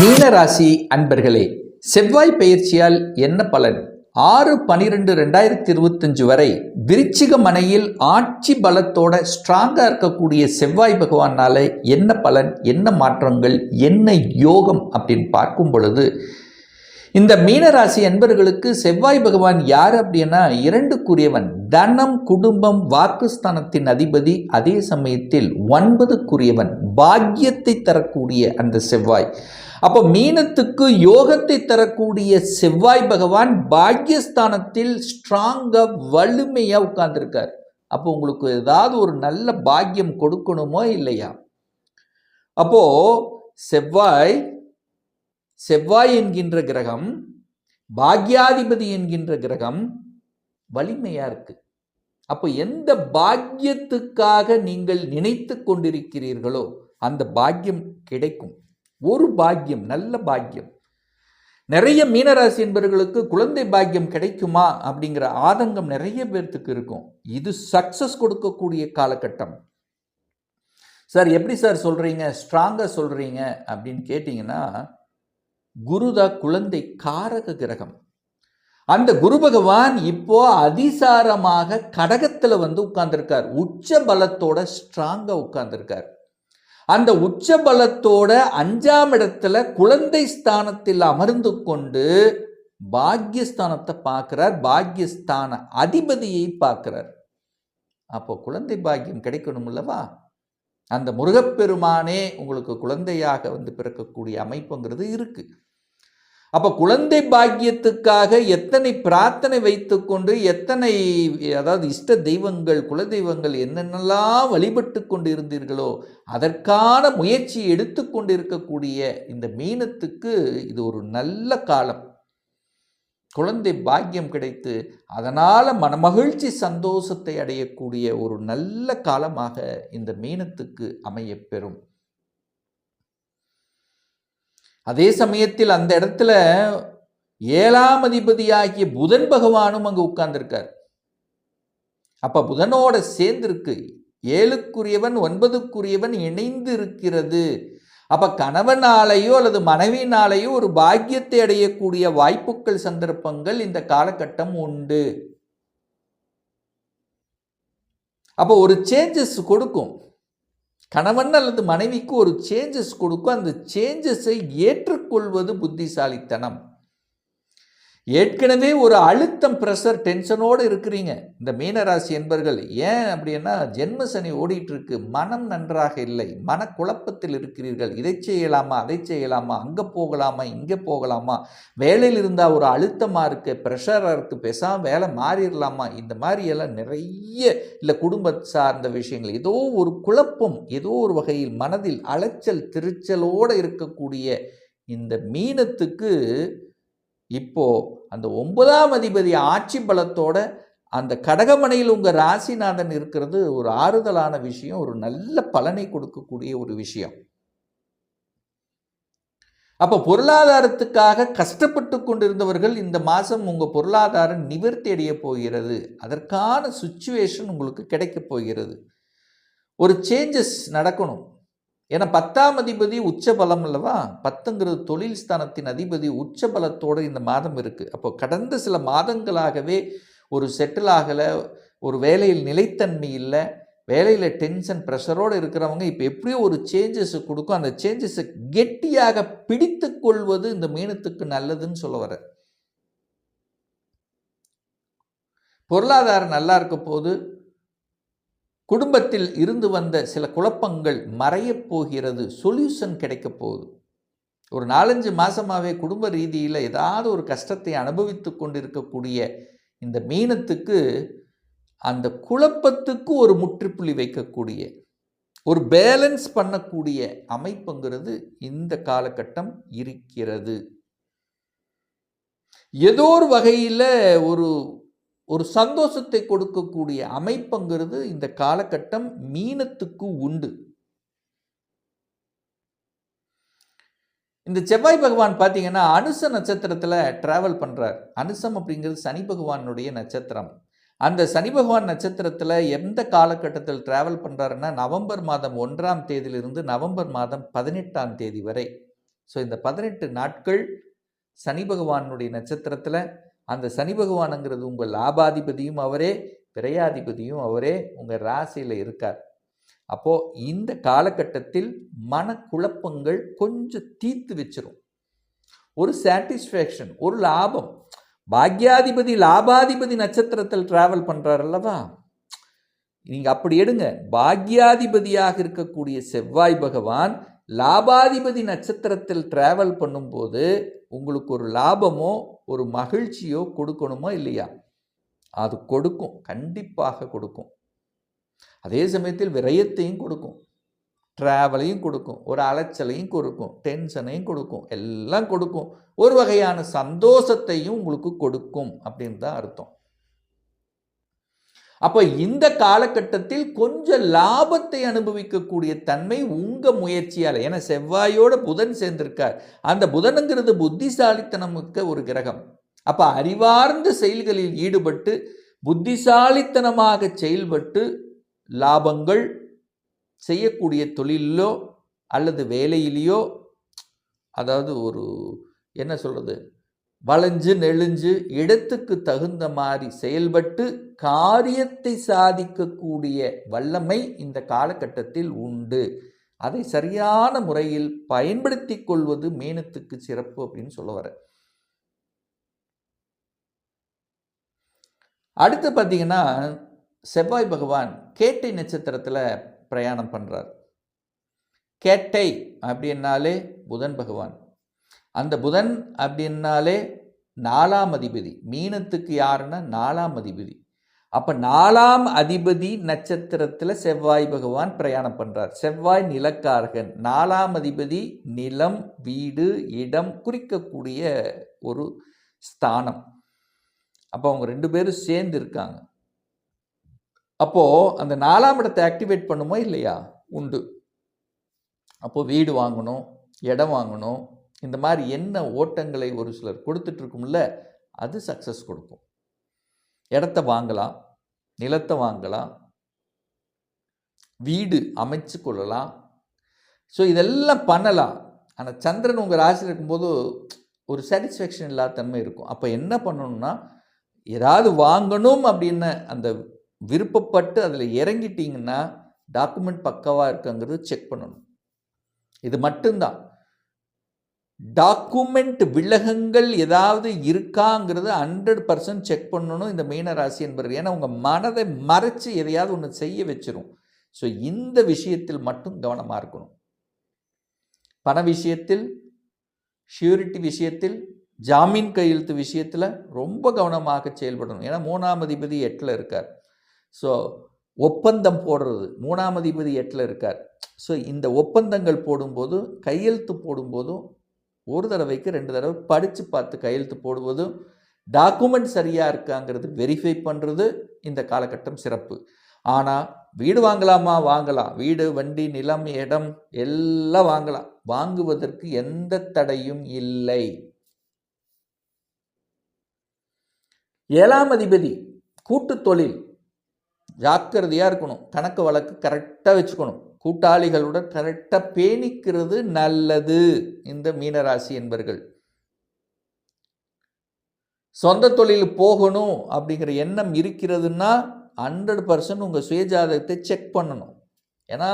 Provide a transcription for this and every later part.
மீனராசி அன்பர்களே செவ்வாய் பயிற்சியால் என்ன பலன்? ஆறு பனிரெண்டு ரெண்டாயிரத்தி இருபத்தஞ்சு வரை விருச்சிக மனையில் ஆட்சி பலத்தோட ஸ்ட்ராங்காக இருக்கக்கூடிய செவ்வாய் பகவானால் என்ன பலன் என்ன மாற்றங்கள் என்ன யோகம் அப்படின்னு பார்க்கும் பொழுது இந்த மீனராசி என்பர்களுக்கு செவ்வாய் பகவான் யார் அப்படின்னா இரண்டுக்குரியவன். தனம் குடும்பம் வாக்குஸ்தானத்தின் அதிபதி அதே சமயத்தில் ஒன்பதுக்குரியவன். பாக்கியத்தை தரக்கூடிய அந்த செவ்வாய். அப்போ மீனத்துக்கு யோகத்தை தரக்கூடிய செவ்வாய் பகவான் பாக்கியஸ்தானத்தில் ஸ்ட்ராங்காக வலிமையாக உட்கார்ந்துருக்கார். அப்போ உங்களுக்கு ஏதாவது ஒரு நல்ல பாக்கியம் கொடுக்கணுமோ இல்லையா? அப்போது செவ்வாய் செவ்வாய் என்கின்ற கிரகம் பாக்யாதிபதி என்கின்ற கிரகம் வலிமையா இருக்கு. அப்போ எந்த பாக்கியத்துக்காக நீங்கள் நினைத்து கொண்டிருக்கிறீர்களோ அந்த பாக்கியம் கிடைக்கும். ஒரு பாக்கியம் நல்ல பாக்கியம். நிறைய மீனராசி என்பவர்களுக்கு குழந்தை பாக்கியம் கிடைக்குமா அப்படிங்கிற ஆதங்கம் நிறைய பேர்த்துக்கு இருக்கும். இது சக்சஸ் கொடுக்கக்கூடிய காலகட்டம். சார் எப்படி சார் சொல்றீங்க? ஸ்ட்ராங்காக சொல்றீங்க அப்படின்னு கேட்டிங்கன்னா குருதா குழந்தை காரக கிரகம். அந்த குரு பகவான் இப்போ அதிசாரமாக கடகத்தில் வந்து உட்கார்ந்துருக்கார். உச்ச பலத்தோட ஸ்ட்ராங்காக உட்கார்ந்துருக்கார். அந்த உச்ச பலத்தோட அஞ்சாம் இடத்துல குழந்தை ஸ்தானத்தில் அமர்ந்து கொண்டு பாக்யஸ்தானத்தை பார்க்கிறார். பாக்யஸ்தான அதிபதியை பார்க்கிறார். அப்போ குழந்தை பாக்கியம் கிடைக்கணும் அல்லவா அந்த முருகப்பெருமானே உங்களுக்கு குழந்தையாக வந்து பிறக்கக்கூடிய அமைப்புங்கிறது இருக்கு. அப்போ குழந்தை பாக்கியத்துக்காக எத்தனை பிரார்த்தனை வைத்துக்கொண்டு எத்தனை அதாவது இஷ்ட தெய்வங்கள் குலதெய்வங்கள் என்னென்னலாம் வழிபட்டு கொண்டு இருந்தீர்களோ அதற்கான முயற்சி எடுத்துக்கொண்டு இருக்கக்கூடிய இந்த மீனத்துக்கு இது ஒரு நல்ல காலம். குழந்தை பாக்கியம் கிடைத்து அதனால் மனமகிழ்ச்சி சந்தோஷத்தை அடையக்கூடிய ஒரு நல்ல காலமாக இந்த மீனத்துக்கு அமையப்பெறும் அதே சமயத்தில் அந்த இடத்துல ஏழாம் அதிபதியாகிய புதன் பகவானும் அங்கே உட்கார்ந்துருக்கார். அப்போ புதனோட சேர்ந்திருக்கு. ஏழுக்குரியவன் ஒன்பதுக்குரியவன் இணைந்து இருக்கிறது அப்போ கணவனாலேயோ அல்லது மனைவினாலேயோ ஒரு பாக்கியத்தை அடையக்கூடிய வாய்ப்புகள் சந்தர்ப்பங்கள் இந்த காலகட்டம் உண்டு. அப்போ ஒரு சேஞ்சஸ் கொடுக்கும். கணவன் அல்லது மனைவிக்கு ஒரு சேஞ்சஸ் கொடுக்கும். அந்த சேஞ்சஸை ஏற்றுக்கொள்வது புத்திசாலித்தனம். ஏற்கனவே ஒரு அழுத்தம் ப்ரெஷர் டென்ஷனோடு இருக்கிறீங்க. இந்த மீனராசி என்பர்கள் ஏன் அப்படின்னா ஜென்ம சனி ஓடிட்டு இருக்கு மனம் நன்றாக இல்லை. மனக்குழப்பத்தில் இருக்கிறீர்கள். இதை செய்யலாமா அதை செய்யலாமா அங்கே போகலாமா இங்கே போகலாமா? வேலையில் இருந்தால் ஒரு அழுத்தமாக இருக்குது ப்ரெஷராக இருக்குது பெசாம வேலை மாறிடலாமா? இந்த மாதிரி எல்லாம் நிறைய இல்லை குடும்ப சார்ந்த விஷயங்கள். ஏதோ ஒரு குழப்பம் ஏதோ ஒரு வகையில் மனதில் அலைச்சல் திருச்சலோடு இருக்கக்கூடிய இந்த மீனத்துக்கு இப்போ அந்த ஒன்பதாம் அதிபதி ஆட்சி பலத்தோட அந்த கடகமனையில் உங்கள் ராசிநாதன் இருக்கிறது ஒரு ஆறுதலான விஷயம் ஒரு நல்ல பலனை கொடுக்கக்கூடிய ஒரு விஷயம். அப்போ பொருளாதாரத்துக்காக கஷ்டப்பட்டு கொண்டிருந்தவர்கள் இந்த மாதம் உங்கள் பொருளாதாரம் நிவர்த்தி அடைய போகிறது. அதற்கான சுச்சுவேஷன் உங்களுக்கு கிடைக்க போகிறது. ஒரு சேஞ்சஸ் நடக்கணும். ஏன்னா பத்தாம் அதிபதி உச்ச பலம் அல்லவா? பத்துங்கிறது தொழில் ஸ்தானத்தின் அதிபதி உச்ச பலத்தோடு இந்த மாதம் இருக்குது அப்போ கடந்த சில மாதங்களாகவே ஒரு செட்டில் ஆகலை ஒரு வேலையில் நிலைத்தன்மை இல்லை வேலையில் டென்ஷன் ப்ரெஷரோடு இருக்கிறவங்க இப்போ எப்படியோ ஒரு சேஞ்சஸ் கொடுக்கும். அந்த சேஞ்சஸை கெட்டியாக பிடித்து கொள்வது இந்த மீனத்துக்கு நல்லதுன்னு சொல்ல வர பொருளாதாரம் நல்லா இருக்க போது குடும்பத்தில் இருந்து வந்த சில குழப்பங்கள் மறையப் போகிறது சொல்யூஷன் கிடைக்க போகுது. ஒரு நாலஞ்சு மாதமாகவே குடும்ப ரீதியில் ஏதாவது ஒரு கஷ்டத்தை அனுபவித்து கொண்டிருக்கக்கூடிய இந்த மீனத்துக்கு அந்த குழப்பத்துக்கு ஒரு முற்றுப்புள்ளி வைக்கக்கூடிய ஒரு பேலன்ஸ் பண்ணக்கூடிய அமைப்புங்கிறது இந்த காலகட்டம் இருக்கிறது. ஏதோ ஒரு வகையில் ஒரு ஒரு சந்தோஷத்தை கொடுக்கக்கூடிய அமைப்புங்கிறது இந்த காலகட்டம் மீனத்துக்கு உண்டு. இந்த செவ்வாய் பகவான் பார்த்தீங்கன்னா அனுச நட்சத்திரத்தில் டிராவல் பண்ணுறார் அனுசம் அப்படிங்கிறது சனி பகவானுடைய நட்சத்திரம். அந்த சனி பகவான் நட்சத்திரத்தில் எந்த காலகட்டத்தில் டிராவல் பண்ணுறாருன்னா நவம்பர் மாதம் ஒன்றாம் தேதியிலிருந்து நவம்பர் மாதம் பதினெட்டாம் தேதி வரை. ஸோ இந்த பதினெட்டு நாட்கள் சனி பகவானுடைய நட்சத்திரத்தில் அந்த சனி பகவானுங்கிறது உங்கள் லாபாதிபதியும் அவரே பிரயாதிபதியும் அவரே உங்கள் ராசியில் இருக்கார். அப்போது இந்த காலகட்டத்தில் மனக்குழப்பங்கள் கொஞ்சம் தீர்த்து வச்சிரும். ஒரு சாட்டிஸ்ஃபேக்ஷன் ஒரு லாபம். பாக்யாதிபதி லாபாதிபதி நட்சத்திரத்தில் டிராவல் பண்ணுறார் அல்லவா? நீங்கள் அப்படி எடுங்க. பாக்யாதிபதியாக இருக்கக்கூடிய செவ்வாய் பகவான் லாபாதிபதி நட்சத்திரத்தில் டிராவல் பண்ணும்போது உங்களுக்கு ஒரு லாபமோ ஒரு மகிழ்ச்சியோ கொடுக்கணுமோ இல்லையா? அது கொடுக்கும் கண்டிப்பாக கொடுக்கும். அதே சமயத்தில் விரயத்தையும் கொடுக்கும். ட்ராவலையும் கொடுக்கும் ஒரு அலைச்சலையும் கொடுக்கும் டென்ஷனையும் கொடுக்கும் எல்லாம் கொடுக்கும். ஒரு வகையான சந்தோஷத்தையும் உங்களுக்கு கொடுக்கும் அப்படின்னு தான் அர்த்தம். அப்போ இந்த காலகட்டத்தில் கொஞ்சம் லாபத்தை அனுபவிக்கக்கூடிய தன்மை உங்கள் முயற்சியால் ஏன்னா செவ்வாயோட புதன் சேர்ந்திருக்கார். அந்த புதனுங்கிறது புத்திசாலித்தனமிக்க ஒரு கிரகம். அப்போ அறிவார்ந்த செயல்களில் ஈடுபட்டு புத்திசாலித்தனமாக செயல்பட்டு லாபங்கள் செய்யக்கூடிய தொழிலிலோ அல்லது வேலையிலேயோ அதாவது ஒரு என்ன சொல்கிறது வளைஞ்சு நெளிஞ்சு இடத்துக்கு தகுந்த மாதிரி செயல்பட்டு காரியத்தை சாதிக்கக்கூடிய வல்லமை இந்த காலகட்டத்தில் உண்டு. அதை சரியான முறையில் பயன்படுத்தி கொள்வது மீனத்துக்கு சிறப்பு அப்படின்னு சொல்ல வர அடுத்து பார்த்தீங்கன்னா செவ்வாய் பகவான் கேட்டை நட்சத்திரத்தில் பிரயாணம் பண்ணுறார் கேட்டை அப்படின்னாலே புதன் பகவான். அந்த புதன் அப்படின்னாலே நாலாம் அதிபதி. மீனத்துக்கு யாருன்னா நாலாம் அதிபதி. அப்போ நாலாம் அதிபதி நட்சத்திரத்தில் செவ்வாய் பகவான் பிரயாணம் பண்ணுறார் செவ்வாய் நிலக்காரகன். நாலாம் அதிபதி நிலம் வீடு இடம் குறிக்கக்கூடிய ஒரு ஸ்தானம். அப்போ அவங்க ரெண்டு பேரும் சேர்ந்து இருக்காங்க. அப்போது அந்த நாலாம் இடத்தை ஆக்டிவேட் பண்ணுமோ இல்லையா? உண்டு. அப்போது வீடு வாங்கணும் இடம் வாங்கணும் இந்த மாதிரி என்ன ஓட்டங்களை ஒரு சிலர் கொடுத்துட்ருக்கும்ல அது சக்ஸஸ் கொடுக்கும். இடத்த வாங்கலாம் நிலத்தை வாங்கலாம் வீடு அமைச்சு கொள்ளலாம். ஸோ இதெல்லாம் பண்ணலாம். ஆனால் சந்திரன் உங்கள் ராசியில் இருக்கும்போது ஒரு சாட்டிஸ்ஃபேக்ஷன் இல்லாத தன்மை இருக்கும். அப்போ என்ன பண்ணணும்னா ஏதாவது வாங்கணும் அப்படின்னு அந்த விருப்பப்பட்டு அதில் இறங்கிட்டிங்கன்னா டாக்குமெண்ட் பக்கவாக இருக்குங்கிறது செக் பண்ணணும். இது மட்டும்தான். டாக்குமெண்ட் விலகங்கள் ஏதாவது இருக்காங்கிறது ஹண்ட்ரட் பர்சன்ட் செக் பண்ணணும் இந்த மீனராசி என்பது ஏன்னா உங்கள் மனதை மறைச்சு எதையாவது ஒன்று செய்ய வச்சிரும். ஸோ இந்த விஷயத்தில் மட்டும் கவனமாக இருக்கணும். பண விஷயத்தில் ஷியூரிட்டி விஷயத்தில் ஜாமீன் கையெழுத்து விஷயத்தில் ரொம்ப கவனமாக செயல்படணும். ஏன்னா மூணாம் அதிபதி எட்டில் இருக்கார். ஸோ ஒப்பந்தம் போடுறது மூணாம் அதிபதி எட்டில் இருக்கார். ஸோ இந்த ஒப்பந்தங்கள் போடும்போது கையெழுத்து போடும்போதும் ஒரு தடவைக்கு ரெண்டு தடவை படித்து பார்த்து கையெழுத்து போடுவதும் டாக்குமெண்ட் சரியாக இருக்காங்கிறது வெரிஃபை பண்ணுறது இந்த காலகட்டம் சிறப்பு. ஆனால் வீடு வாங்கலாமா? வாங்கலாம். வீடு வண்டி நிலம் இடம் எல்லாம் வாங்கலாம். வாங்குவதற்கு எந்த தடையும் இல்லை. ஏழாம் அதிபதி கூட்டு தொழில் ஜாக்கிரதையாக இருக்கணும். கணக்கு வழக்கு கரெக்டாக வச்சுக்கணும். கூட்டாளிகளுடன் கரெக்டாக பேணிக்கிறது நல்லது இந்த மீனராசி என்பர்கள். சொந்த தொழில் போகணும் அப்படிங்கிற எண்ணம் இருக்கிறதுன்னா ஹண்ட்ரட் பர்சன்ட் உங்கள் சுயஜாதகத்தை செக் பண்ணணும். ஏன்னா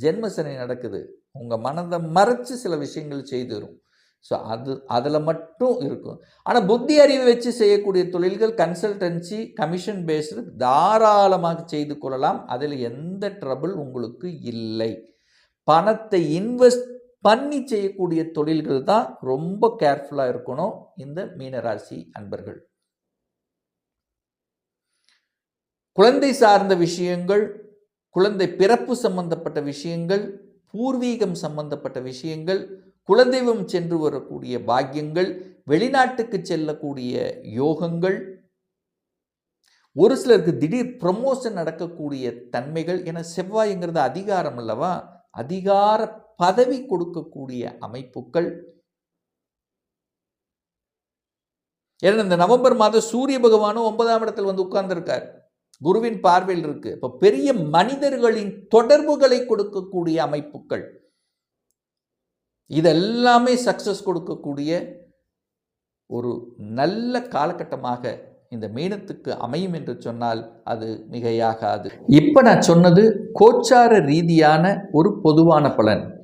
ஜென்மசனி நடக்குது. உங்கள் மனதை மறைச்சு சில விஷயங்கள் செய்துரும் ஸோ அது அதில் மட்டும் இருக்கும். ஆனால் புத்தி அறிவு வச்சு செய்யக்கூடிய தொழில்கள் கன்சல்டன்சி கமிஷன் பேஸ்டு தாராளமாக செய்து கொள்ளலாம். அதில் எந்த ட்ரபிள் உங்களுக்கு இல்லை. பணத்தை இன்வெஸ்ட் பண்ணி செய்யக்கூடிய தொழில்கள் தான் ரொம்ப கேர்ஃபுல்லாக இருக்கணும் இந்த மீனராசி அன்பர்கள். குழந்தை சார்ந்த விஷயங்கள் குழந்தை பிறப்பு சம்பந்தப்பட்ட விஷயங்கள் பூர்வீகம் சம்பந்தப்பட்ட விஷயங்கள் குலதெய்வம் சென்று வரக்கூடிய பாக்கியங்கள் வெளிநாட்டுக்கு செல்லக்கூடிய யோகங்கள் ஒரு சிலருக்கு திடீர் ப்ரமோஷன் நடக்கக்கூடிய தன்மைகள் என செவ்வாய்ங்கிறது அதிகாரம் அல்லவா? அதிகார பதவி கொடுக்கக்கூடிய அமைப்புகள். ஏன்னா இந்த நவம்பர் மாதம் சூரிய பகவானும் ஒன்பதாம் இடத்தில் வந்து உட்கார்ந்துருக்கார். குருவின் பார்வையில் இருக்கு. இப்போ பெரிய மனிதர்களின் தொடர்புகளை கொடுக்கக்கூடிய அமைப்புகள். இதெல்லாமே சக்ஸஸ் கொடுக்கக்கூடிய ஒரு நல்ல காலகட்டமாக இந்த மீனத்துக்கு அமையும் என்று சொன்னால் அது மிகையாகாது. இப்போ நான் சொன்னது கோச்சார ரீதியான ஒரு பொதுவான பலன்.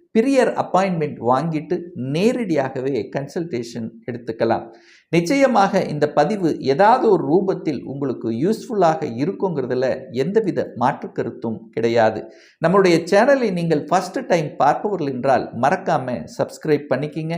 பிரியர் அப்பாயின்மெண்ட் வாங்கிட்டு நேரடியாகவே கன்சல்டேஷன் எடுத்துக்கலாம். நிச்சயமாக இந்த பதிவு ஏதாவது ஒரு ரூபத்தில் உங்களுக்கு யூஸ்ஃபுல்லாக இருக்குங்கிறதுல எந்தவித மாற்று கருத்தும் கிடையாது. நம்மளுடைய சேனலை நீங்கள் ஃபஸ்ட்டு டைம் பார்ப்பவர்கள் என்றால் மறக்காமல் சப்ஸ்கிரைப் பண்ணிக்கிங்க.